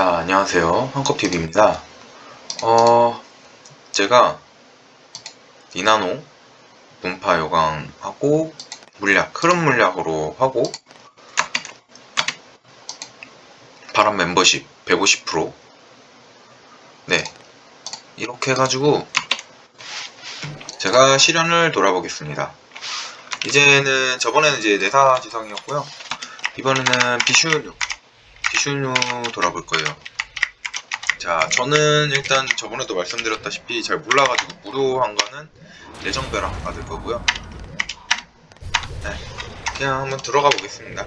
자, 안녕하세요. 한컵TV입니다. 어, 제가 니나노 문파 요강하고 물약, 흐름 물약으로 하고 바람 멤버십 150% 네. 이렇게 해가지고 제가 실현을 돌아보겠습니다. 이제는 저번에는 이제 내사지성이었고요. 이번에는 비슈뉴 비슈뉴 돌아볼 거예요. 자, 저는 일단 저번에도 말씀드렸다시피 잘 몰라가지고 무료한 거는 내정배랑 받을 거고요. 네, 그냥 한번 들어가 보겠습니다.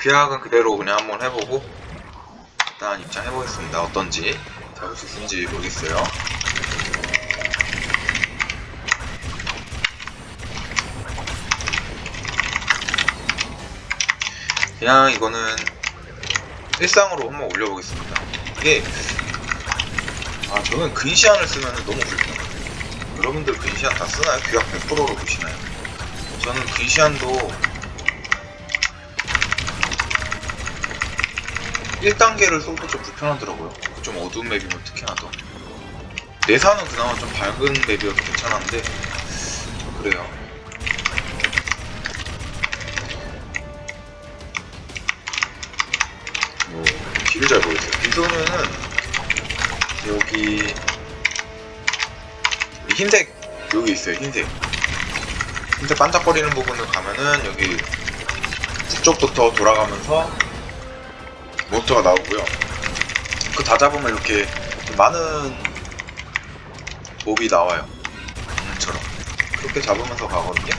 귀학은 그대로 그냥 한번 해보고 일단 입장해 보겠습니다. 어떤지 잡을 수 있는지 모르겠어요. 그냥 이거는 일상으로 한번 올려보겠습니다. 이게 아 저는 근시안을 쓰면 너무 불편해요. 여러분들 근시안 다 쓰나요? 귀학 100%로 보시나요? 저는 근시안도 1단계를 써도 좀 불편하더라고요. 좀 어두운 맵이면 특히나 더. 내사는 그나마 좀 밝은 맵이어서 괜찮았는데 그래요. 비소면은 여기 이 흰색 여기 있어요. 흰색 흰색 반짝거리는 부분을 가면은 여기 북쪽부터 돌아가면서 몬스터가 나오고요. 그 다 잡으면 이렇게 좀 많은 몹이 나와요. 처럼 그렇게 잡으면서 가거든요.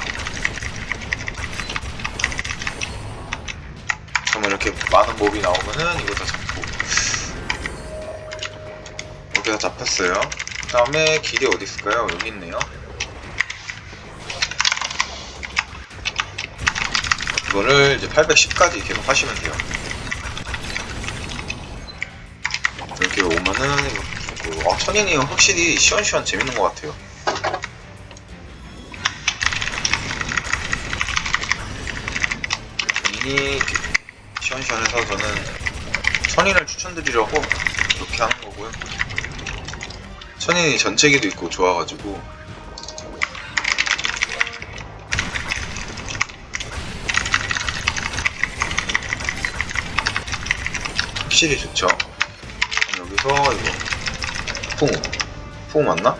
그러면 이렇게 많은 몹이 나오면은 이거 다 잡고 다 잡혔어요. 그 다음에 길이 어디 있을까요? 여기 있네요. 이거를 이제 810까지 계속 하시면 돼요. 이렇게 오면은 그, 아, 천인이 확실히 시원시원 재밌는 것 같아요. 천인이 시원시원해서 저는 천인을 추천드리려고 이렇게 하는 거고요. 천인이 전체기도 있고 좋아가지고 확실히 좋죠. 여기서 이거 풍, 풍 맞나?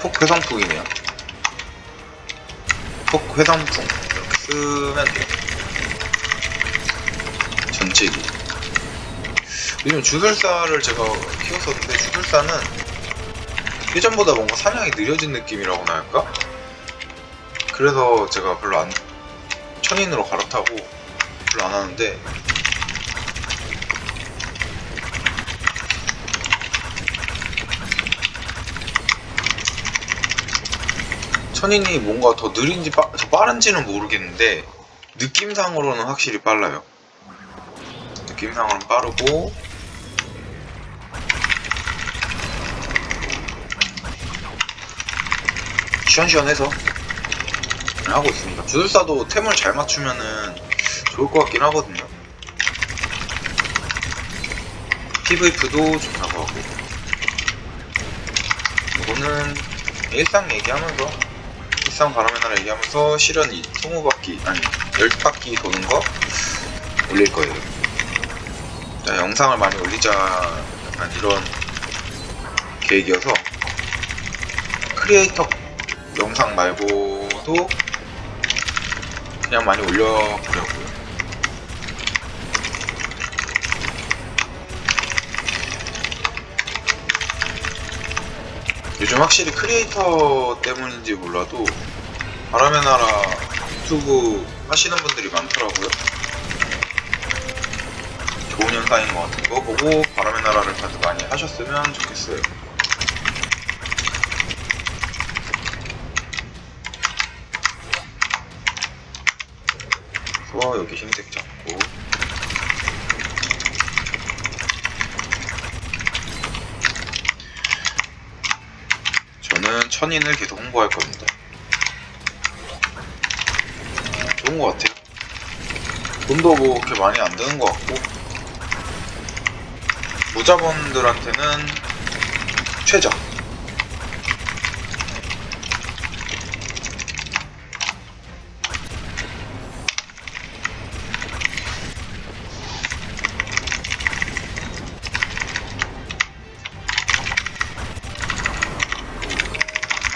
폭 회상풍이네요. 폭 회상풍 이렇게 쓰면 돼요. 전체기. 요즘 주술사를 제가 키웠었는데 주술사는 예전보다 뭔가 사냥이 느려진 느낌이라고나 할까? 그래서 제가 별로 안 천인으로 갈아타고 별로 안 하는데 천인이 뭔가 더 느린지 빠, 더 빠른지는 모르겠는데 느낌상으로는 확실히 빨라요. 느낌상으로는 빠르고 시원시원해서 하고 있습니다. 주술사도 템을 잘 맞추면은 좋을 것 같긴 하거든요. PVP도 좋다고 하고 이거는 일상 얘기하면서 일상 바람의 나라 얘기하면서 실은 이 20바퀴 아니 10바퀴 도는 거 올릴 거예요. 자, 영상을 많이 올리자 이런 계획이어서 크리에이터 영상 말고도 그냥 많이 올려보려고요. 요즘 확실히 크리에이터 때문인지 몰라도 바람의 나라 유튜브 하시는 분들이 많더라고요. 좋은 현상인 것 같은 거 보고 바람의 나라를 다들 많이 하셨으면 좋겠어요. 여기 흰색 잡고 저는 천인을 계속 홍보할 겁니다. 좋은 것 같아요. 돈도 뭐 그렇게 많이 안 드는 것 같고 무자본들한테는 최저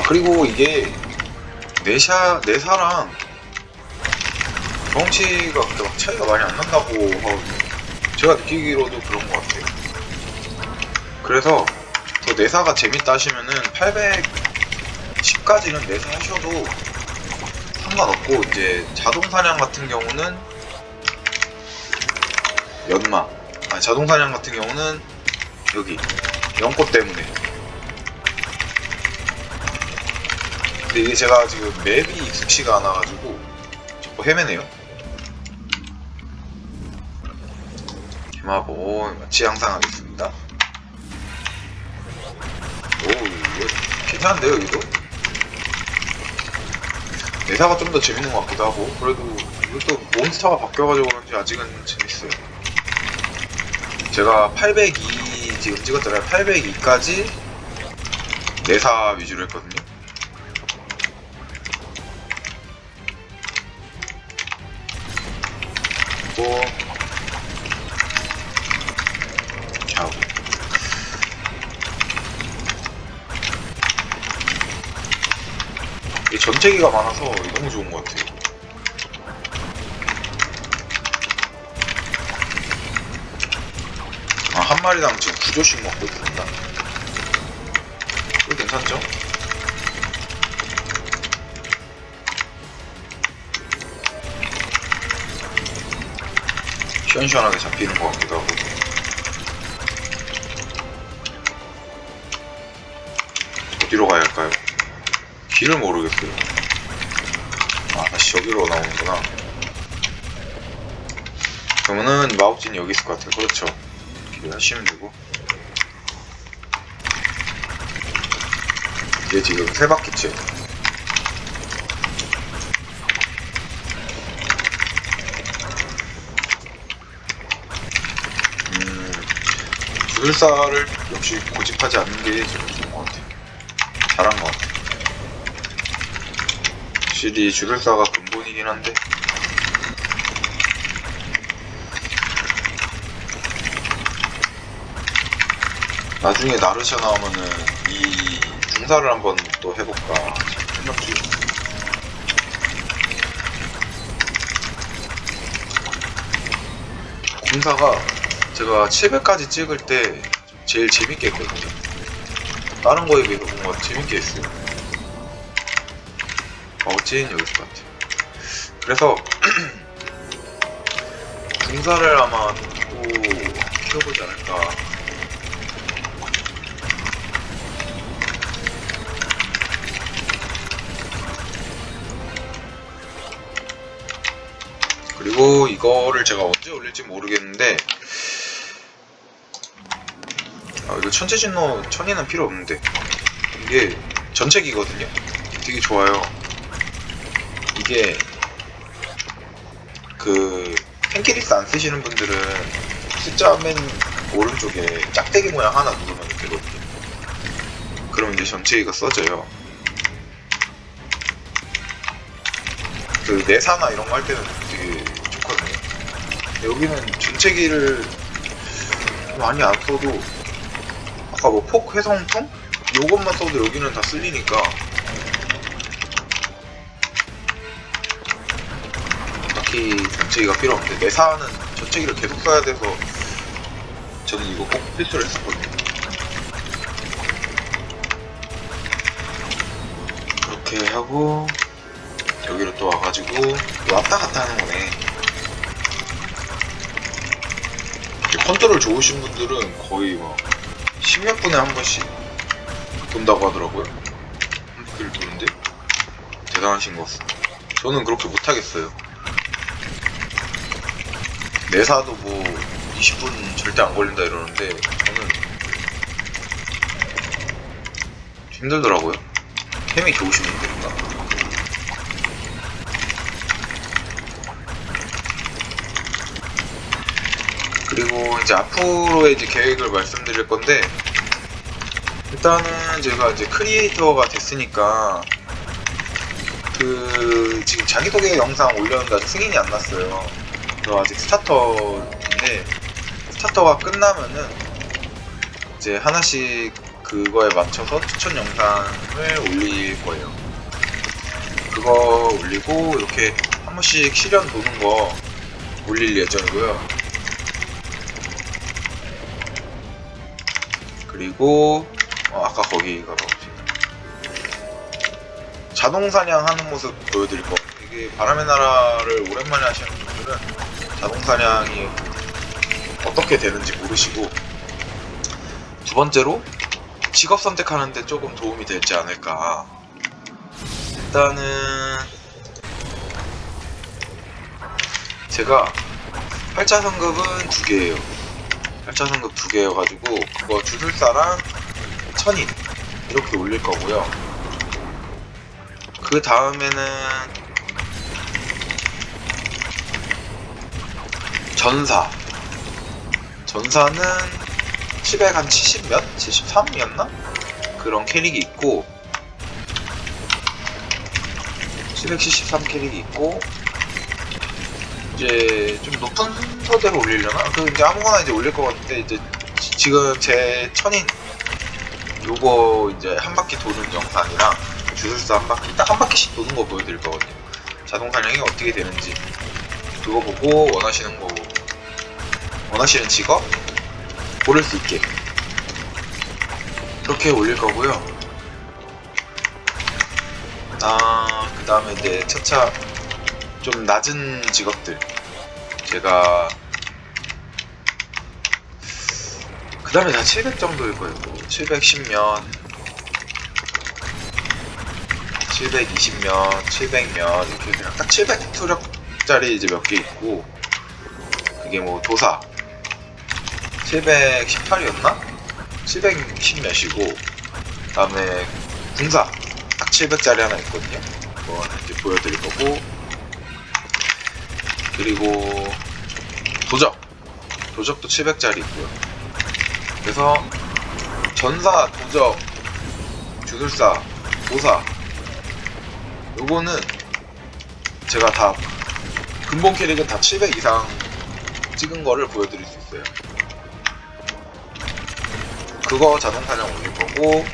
그리고 이게 내샤 내사랑 경치가 그렇게 막 차이가 많이 안 난다고 하거든요. 제가 느끼기로도 그런 것 같아요. 그래서 더 내사가 재밌다 하시면은 810까지는 내사 하셔도 상관없고 이제 자동 사냥 같은 경우는 연마 아니 자동 사냥 같은 경우는 여기 연꽃 때문에 근데 이게 제가 지금 맵이 익숙치가 않아가지고 자꾸 헤매네요. 김하보 마치 향상하겠습니다. 오 이거 괜찮은데요 여기도? 내사가 좀 더 재밌는 것 같기도 하고 그래도 이것도 몬스터가 바뀌어가지고 그런지 아직은 재밌어요. 제가 802 지금 찍었잖아요. 802까지 내사 위주로 했거든요 또 하고 이 전체기가 많아서 너무 좋은 것 같아요. 아, 한 마리당 지금 9조씩 먹고. 이거 괜찮죠? 시원시원하게 잡히는 것 같기도 하고. 어디로 가야 할까요? 길을 모르겠어요. 아, 다시 저기로 나오는구나. 그러면은 마법진이 여기 있을 것 같아요. 그렇죠. 길을 하시면 되고. 이게 지금 세 바퀴째. 주술사를 역시 고집하지 않는 게좀 좋은 것 같아요. 잘한 것 같아요. 확실히 주술사가 근본이긴 한데 나중에 나르샤 나오면은 이 중사를 한번 또 해볼까 생각 중. 공사가 제가 700까지 찍을 때 제일 재밌게 했거든요. 다른 거에 비해서 뭔가 재밌게 했어요. 어찐 여기 있을 것 같아요. 그래서 중사를 아마 또 키워보지 않을까. 그리고 이거를 제가 언제 올릴지 모르겠는데 아, 이거 천체진노 천이는 필요 없는데 이게 전체기거든요. 되게 좋아요. 이게 그 펜키리스 안 쓰시는 분들은 숫자 맨 오른쪽에 짝대기 모양 하나 누르면 되거든요. 그럼 이제 전체기가 써져요. 그 내사나 이런 거 할 때는 되게 좋거든요. 여기는 전체기를 많이 안 써도 뭐폭 회성통? 요것만 써도 여기는 다 쓸리니까 딱히 전체기가 필요 없는데 내사는 전체기를 계속 써야 돼서 저는 이거 꼭 필수로 했었거든요. 그렇게 하고 여기로 또 와가지고 왔다 갔다 하는 거네. 컨트롤 좋으신 분들은 거의 막 10몇 분에 한 번씩 돈다고 하더라고요. 한 바퀴를 도는데 대단하신 것 같습니다. 저는 그렇게 못하겠어요. 내사도 뭐 20분 절대 안 걸린다 이러는데 저는 힘들더라고요. 템이 좋으신 분들인가. 그리고 이제 앞으로의 이제 계획을 말씀드릴 건데 일단은 제가 이제 크리에이터가 됐으니까 그 지금 자기소개 영상 올렸는데 아직 승인이 안 났어요. 저 아직 스타터인데 스타터가 끝나면은 이제 하나씩 그거에 맞춰서 추천 영상을 올릴 거예요. 그거 올리고 이렇게 한 번씩 실현 도는 거 올릴 예정이고요. 그리고 어, 아까 거기가 봅시다. 자동 사냥하는 모습 보여드릴 거. 이게 바람의 나라를 오랜만에 하시는 분들은 자동 사냥이 어떻게 되는지 모르시고 두 번째로 직업 선택하는데 조금 도움이 되지 않을까. 일단은 제가 8차 성급은 두 개예요. 8차 성급 두 개여가지고 그거 주술사랑 천인 이렇게 올릴 거고요. 그 다음에는 전사. 전사는 700한70 몇? 73이었나? 그런 캐릭이 있고 773 캐릭이 있고 이제 좀 높은 순서대로 올리려나? 그 이제 아무거나 이제 올릴 것 같은데 이제 지- 지금 제 천인 요거 이제 한 바퀴 도는 영상이랑 주술사 한 바퀴 딱 한 바퀴씩 도는 거 보여드릴 거거든요. 자동 사냥이 어떻게 되는지 그거 보고 원하시는 거 원하시는 직업 고를 수 있게 그렇게 올릴 거고요. 아, 그 다음에 이제 차차 좀 낮은 직업들 제가 그 다음에 다 700 정도일 거예요. 710면 720면 700면 이렇게 그냥 딱 700 투력짜리 이제 몇 개 있고 그게 뭐 도사 718이었나? 710 몇이고 그 다음에 군사 딱 700짜리 하나 있거든요. 그거는 이제 보여드릴 거고 그리고 도적 도적도 700짜리 있고요. 그래서 전사, 도적, 주술사, 도사 요거는 제가 다 근본 캐릭은 다 700 이상 찍은 거를 보여드릴 수 있어요. 그거 자동 사냥 올릴 거고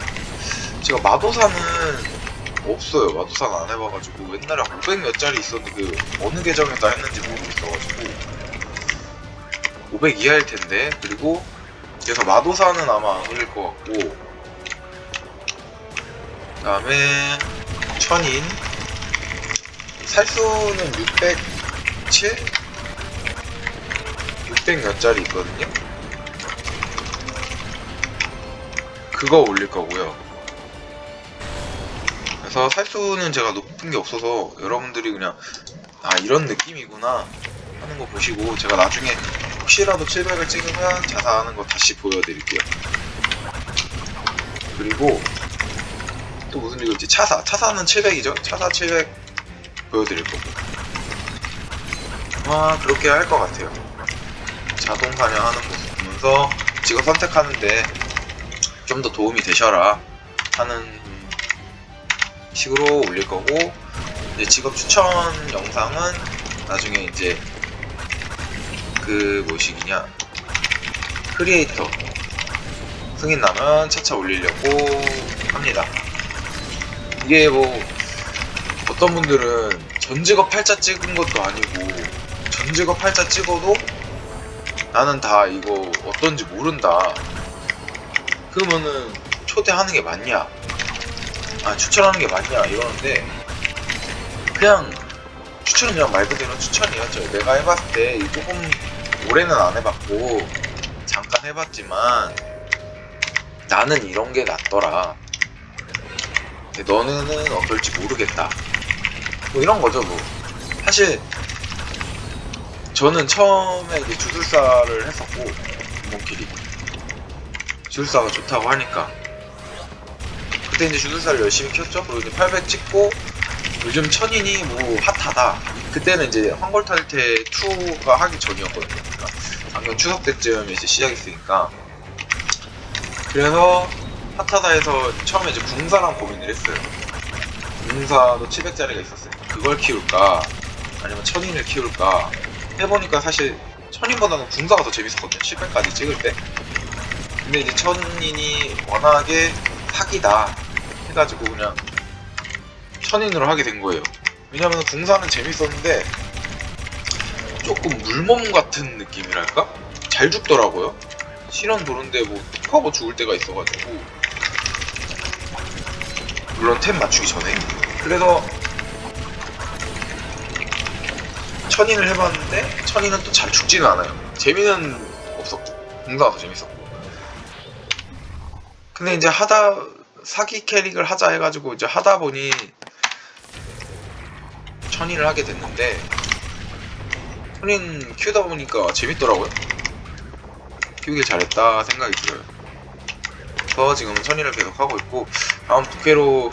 제가 마도사는 없어요. 마도사는 안 해봐가지고 옛날에 500 몇 짜리 있었는데 그 어느 계정에다 했는지 모르겠어가지고 500 이하일 텐데 그리고 그래서 마도사는 아마 안 올릴 것 같고 그 다음에 천인 살수는 607 600 몇 짜리 있거든요. 그거 올릴 거고요. 그래서 살수는 제가 높은 게 없어서 여러분들이 그냥 아 이런 느낌이구나 하는 거 보시고 제가 나중에 혹시라도 700을 찍으면 자사하는 거 다시 보여드릴게요. 그리고 또 무슨 이거 있지? 차사. 차사는 700이죠? 차사 700 보여드릴 거고. 아마 그렇게 할 것 같아요. 자동 사냥하는 모습 보면서 직업 선택하는데 좀 더 도움이 되셔라 하는 식으로 올릴 거고 이제 직업 추천 영상은 나중에 이제 그 뭐식이냐 크리에이터 승인 나면 차차 올리려고 합니다. 이게 뭐 어떤 분들은 전직업 8자 찍은 것도 아니고 전직업 8자 찍어도 나는 다 이거 어떤지 모른다. 그러면은 초대하는 게 맞냐? 아 추천하는 게 맞냐 이러는데 그냥 추천은 그냥 말 그대로 추천이었죠. 내가 해봤을 때 조금 올해는 안 해봤고 잠깐 해봤지만 나는 이런 게 낫더라. 너는 어떨지 모르겠다. 뭐 이런 거죠, 뭐. 사실 저는 처음에 이제 주술사를 했었고 이모끼리 주술사가 좋다고 하니까 그때 이제 주술사를 열심히 켰죠. 그리고 이제 800 찍고 요즘 천인이 뭐 핫하다. 그때는 이제 황골탈퇴 2가 하기 전이었거든요. 그러니까 작년 추석 때쯤에 이제 시작했으니까 그래서 하타다에서 처음에 이제 궁사랑 고민을 했어요. 궁사도 700짜리가 있었어요. 그걸 키울까 아니면 천인을 키울까 해보니까 사실 천인보다는 궁사가 더 재밌었거든요. 700까지 찍을 때. 근데 이제 천인이 워낙에 사기다 해가지고 그냥 천인으로 하게 된 거예요. 왜냐면 궁사는 재밌었는데 조금 물몸 같은 느낌이랄까? 잘 죽더라고요. 실현 도는데 뭐 툭하고 죽을 때가 있어가지고 물론 템 맞추기 전에 그래서 천인을 해봤는데 천인은 또 잘 죽지는 않아요. 재미는 없었고 궁사가 더 재밌었고 근데 이제 하다 사기 캐릭을 하자 해가지고 이제 하다 보니 천인을 하게 됐는데 천인 키우다 보니까 재밌더라고요. 키우길 잘했다 생각이 들어요. 그래서 지금은 천인을 계속 하고 있고 다음 부캐로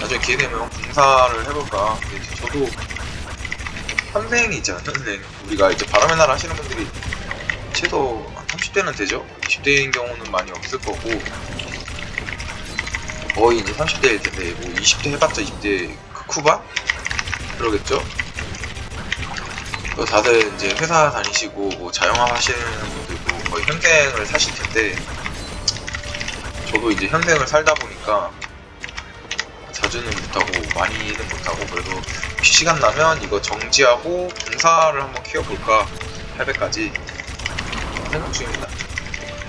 나중에 기회 되면 궁사를 해볼까. 저도 현생이 있잖아요. 현생. 우리가 이제 바람의 나라 하시는 분들이 최소 한 30대는 되죠. 20대인 경우는 많이 없을 거고 거의 이제 30대일 텐데 뭐 20대 해봤자 20대 크쿠바 그러겠죠. 또 다들 이제 회사 다니시고 뭐 자영업 하시는 분들도 거의 현생을 사실 텐데 저도 이제 현생을 살다 보니까 자주는 못하고 많이는 못하고 그래도 시간 나면 이거 정지하고 공사를 한번 키워볼까 800까지 생각 중입니다.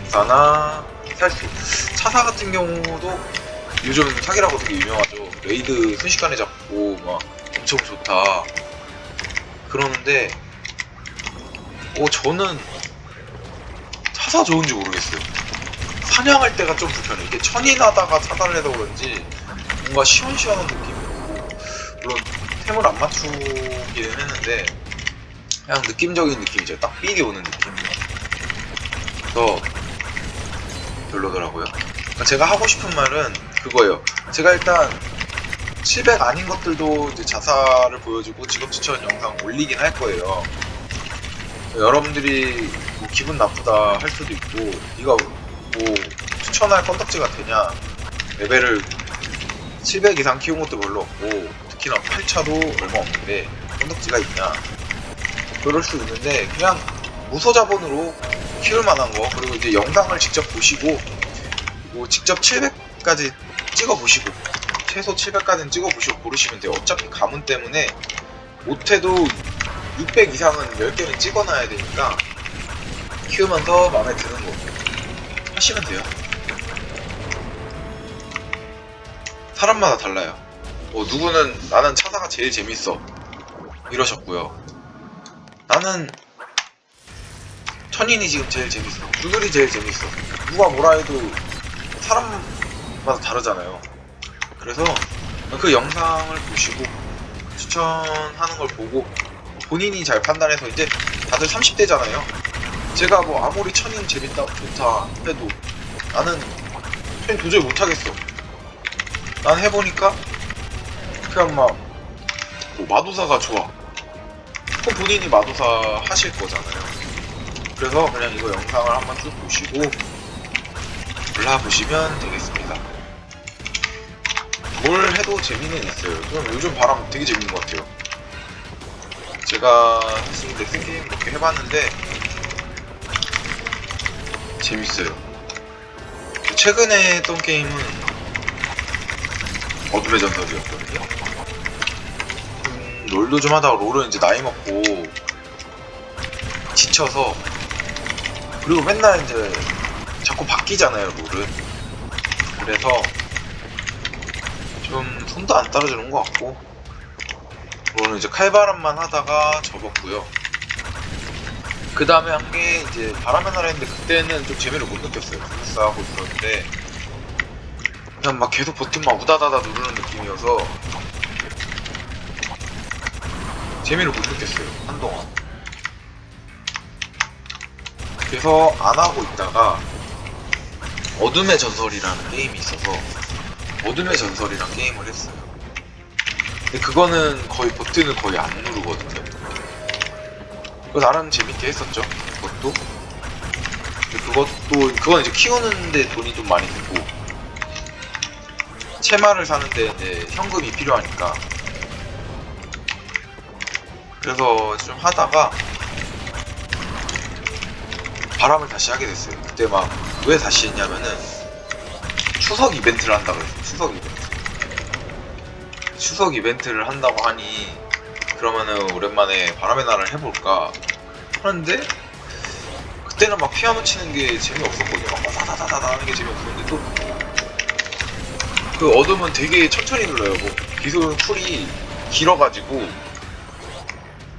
공사나 살수 차사 같은 경우도 요즘 사기라고 되게 유명하죠. 레이드 순식간에 잡고 막 엄청 좋다. 그러는데 어 저는 차사 좋은지 모르겠어요. 사냥할 때가 좀 불편해. 이게 천인하다가 차단을 해서 그런지 뭔가 시원시원한 느낌이고 물론 템을 안 맞추기는 했는데 그냥 느낌적인 느낌이죠. 딱 삘이 오는 느낌. 그래서 별로더라고요. 그러니까 제가 하고 싶은 말은 그거예요. 제가 일단 700 아닌 것들도 이제 자사를 보여주고 직업 추천 영상 올리긴 할 거예요. 여러분들이 뭐 기분 나쁘다 할 수도 있고 네가 뭐 추천할 건덕지가 되냐? 레벨을 700 이상 키운 것도 별로 없고 특히나 8차도 얼마 없는데 건덕지가 있냐? 그럴 수 있는데 그냥 무소 자본으로 키울 만한 거 그리고 이제 영상을 직접 보시고 뭐 직접 700까지 찍어 보시고 최소 700까지는 찍어 보시고 고르시면 돼요. 어차피 가문 때문에 못해도 600 이상은 10개는 찍어놔야 되니까 키우면서 마음에 드는 거 하시면 돼요. 사람마다 달라요. 뭐 누구는 나는 차사가 제일 재밌어. 이러셨고요. 나는 천인이 지금 제일 재밌어. 누들이 제일 재밌어. 누가 뭐라 해도 사람마다 다르잖아요 그래서 그 영상을 보시고 추천하는 걸 보고 본인이 잘 판단해서 이제 다들 30대잖아요. 제가 뭐 아무리 천인 재밌다 좋다 해도 나는 천인 도저히 못하겠어. 난 해보니까 그냥 막 뭐 마도사가 좋아. 그럼 본인이 마도사 하실 거잖아요. 그래서 그냥 이거 영상을 한번 쭉 보시고 골라보시면 되겠습니다 뭘 해도 재미는 있어요. 좀 요즘 바람 되게 재밌는 것 같아요. 제가 사실 넥슨 게임 몇 개 해봤는데 재밌어요. 최근에 했던 게임은 어둠의 전설이었거든요. 음, 롤도 좀 하다가 롤은 이제 나이 먹고 지쳐서 그리고 맨날 이제 자꾸 바뀌잖아요 롤은. 그래서 좀 손도 안 따라주는 것 같고. 롤은 이제 칼바람만 하다가 접었고요. 그 다음에 한 게 이제 바람의 나라 했는데 그때는 좀 재미를 못 느꼈어요. 부스하고 있었는데. 그냥 막 계속 버튼만 우다다다 누르는 느낌이어서 재미를 못 느꼈어요 한동안. 그래서 안 하고 있다가 어둠의 전설이라는 게임이 있어서 어둠의 전설이라는 게임을 했어요. 근데 그거는 거의 버튼을 거의 안 누르거든요. 그거 나름 재밌게 했었죠. 그것도. 그것도 그건 이제 키우는데 돈이 좀 많이 들고 채마를 사는데 이제 현금이 필요하니까 그래서 좀 하다가 바람을 다시 하게 됐어요. 그때 막 왜 다시 했냐면은 추석 이벤트를 한다고 했어요. 추석 이벤트. 추석 이벤트를 한다고 하니 그러면은 오랜만에 바람의 나라를 해볼까 하는데 그때는 막 피아노 치는 게 재미없었거든요. 막 다다다다다 하는 게 재미없었는데 또 그 어둠은 되게 천천히 눌러요. 뭐 기술 풀이 길어가지고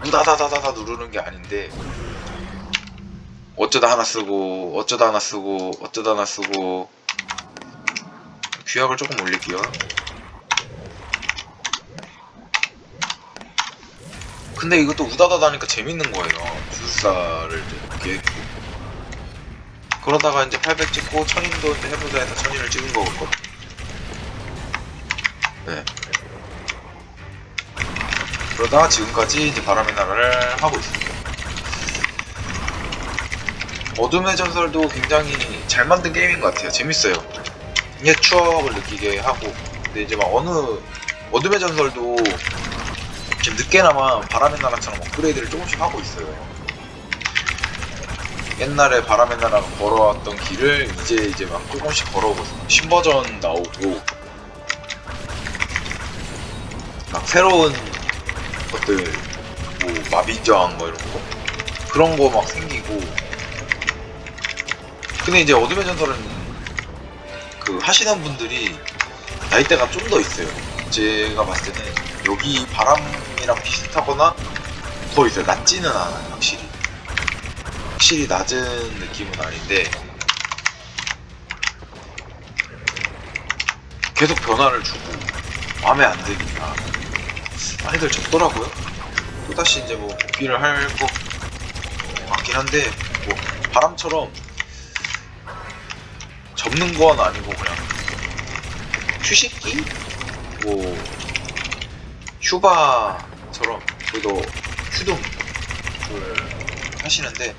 우다다다다다 누르는 게 아닌데 어쩌다 하나 쓰고 어쩌다 하나 쓰고 어쩌다 하나 쓰고 귀약을 조금 올릴게요. 근데 이것도 우다다다 하니까 재밌는 거예요. 주술사를 이렇게 했고. 그러다가 이제 800 찍고 천인도 이제 해보자 해서 천인을 찍은 거거든요. 네. 그러다가 지금까지 이제 바람의 나라를 하고 있습니다. 어둠의 전설도 굉장히 잘 만든 게임인 것 같아요. 재밌어요. 옛 추억을 느끼게 하고. 근데 이제 막 어느 어둠의 전설도 지금 늦게나마 바람의 나라처럼 업그레이드를 조금씩 하고 있어요. 옛날에 바람의 나라가 걸어왔던 길을 이제 이제 막 조금씩 걸어오고 신버전 나오고 막 새로운 것들 뭐 마비저항 뭐 이런 거 그런 거 막 생기고 근데 이제 어둠의 전설은 그 하시는 분들이 나이대가 좀 더 있어요. 제가 봤을 때는 여기 바람이랑 비슷하거나 더 있어요. 낮지는 않아요, 확실히. 확실히 낮은 느낌은 아닌데 계속 변화를 주고 마음에 안 드니까 많이들 접더라고요. 또다시 이제 뭐 복귀를 할 것 같긴 한데 뭐 바람처럼 접는 건 아니고 그냥 휴식기? 뭐 휴바처럼 그래도 휴동을 하시는데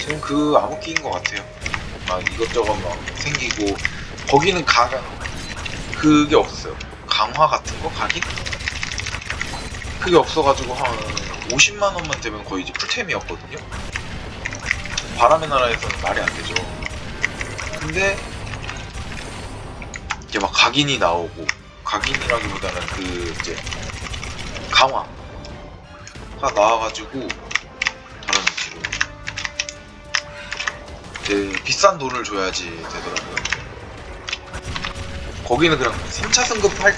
지금 그 암흑기인 것 같아요. 막 이것저것 막 생기고 거기는 가 그게 없었어요. 강화 같은 거 각인? 그게 없어가지고 한 50만 원만 되면 거의 이제 풀템이었거든요. 바람의 나라에서는 말이 안 되죠. 근데 이제 막 각인이 나오고 각인이라기보다는 그 이제 강화가 나와가지고 다른 위치로 이제 비싼 돈을 줘야지 되더라고요. 거기는 그냥 3차 승급 할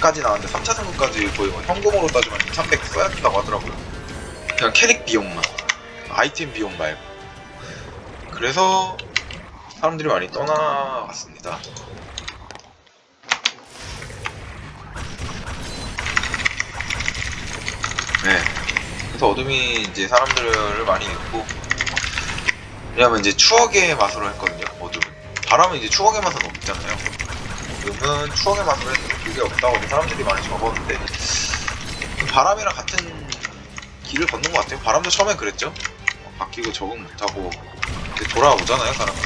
까지 나왔는데 3차 승급까지 거의 뭐 현금으로 따지면 300 써야 된다고 하더라고요. 그냥 캐릭 비용만 아이템 비용 말고 그래서 사람들이 많이 떠나갔습니다. 네. 그래서 어둠이 이제 사람들을 많이 읽고 왜냐면 이제 추억의 맛으로 했거든요. 어둠은. 바람은 이제 추억의 맛은 없잖아요. 어둠은 추억의 맛으로 했는데 그게 없다고 이제 사람들이 많이 적었는데 바람이랑 같은 길을 걷는 것 같아요. 바람도 처음엔 그랬죠. 어, 바뀌고 적응 못하고 이제 돌아오잖아요, 사람은.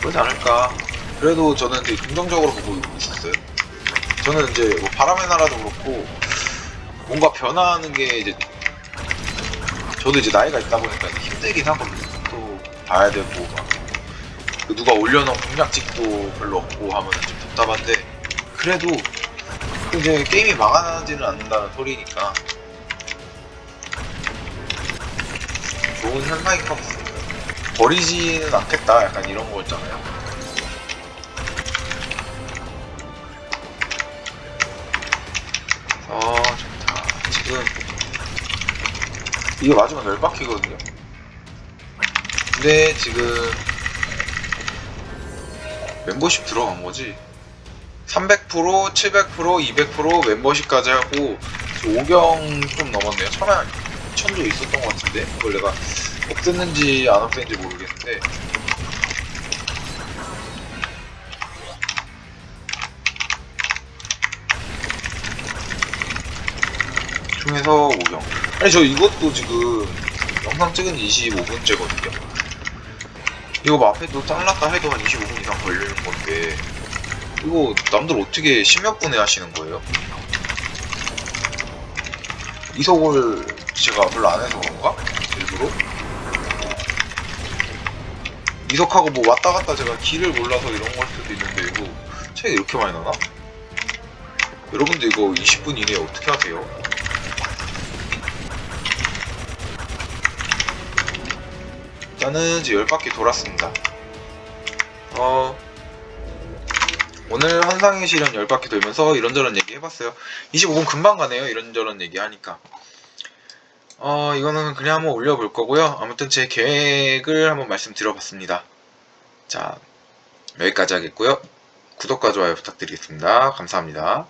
그러지 않을까. 그래도 저는 되게 긍정적으로 보고 있었어요. 저는 이제 뭐 바람의 나라도 그렇고 뭔가 변화하는 게 이제 저도 이제 나이가 있다 보니까 힘들긴 하거든요. 또 봐야 되고 막그 누가 올려놓은 공략직도 별로 없고 하면 좀 답답한데 그래도 이제 게임이 망하지는 않는다는 소리니까 좋은 현상인 것 같습니다. 버리지는 않겠다 약간 이런 거였잖아요. 이게 맞으면 열 바퀴거든요. 근데 지금 멤버십 들어간 거지. 300%, 700%, 200% 멤버십까지 하고 5경 좀 넘었네요. 한 1000도 있었던 것 같은데 그걸 내가 없앴는지 안 없앴는지 모르겠는데 중에서 5경 아니 저 이것도 지금 영상 찍은 지 25분째거든요 이거 뭐 앞에도 잘랐다 해도 한 25분 이상 걸리는 건데 이거 남들 어떻게 십몇 분에 하시는 거예요? 이속을 제가 별로 안 해서 그런가? 일부러? 이속하고 뭐 왔다 갔다 제가 길을 몰라서 이런 걸 수도 있는데 이거 차이가 이렇게 많이 나나? 여러분들 이거 20분 이내에 어떻게 하세요? 저는 이제 10바퀴 돌았습니다. 어, 오늘 환상의 시련 10바퀴 돌면서 이런저런 얘기 해봤어요. 25분 금방 가네요. 이런저런 얘기 하니까. 어, 이거는 그냥 한번 올려볼 거고요. 아무튼 제 계획을 한번 말씀드려봤습니다. 자, 여기까지 하겠고요. 구독과 좋아요 부탁드리겠습니다. 감사합니다.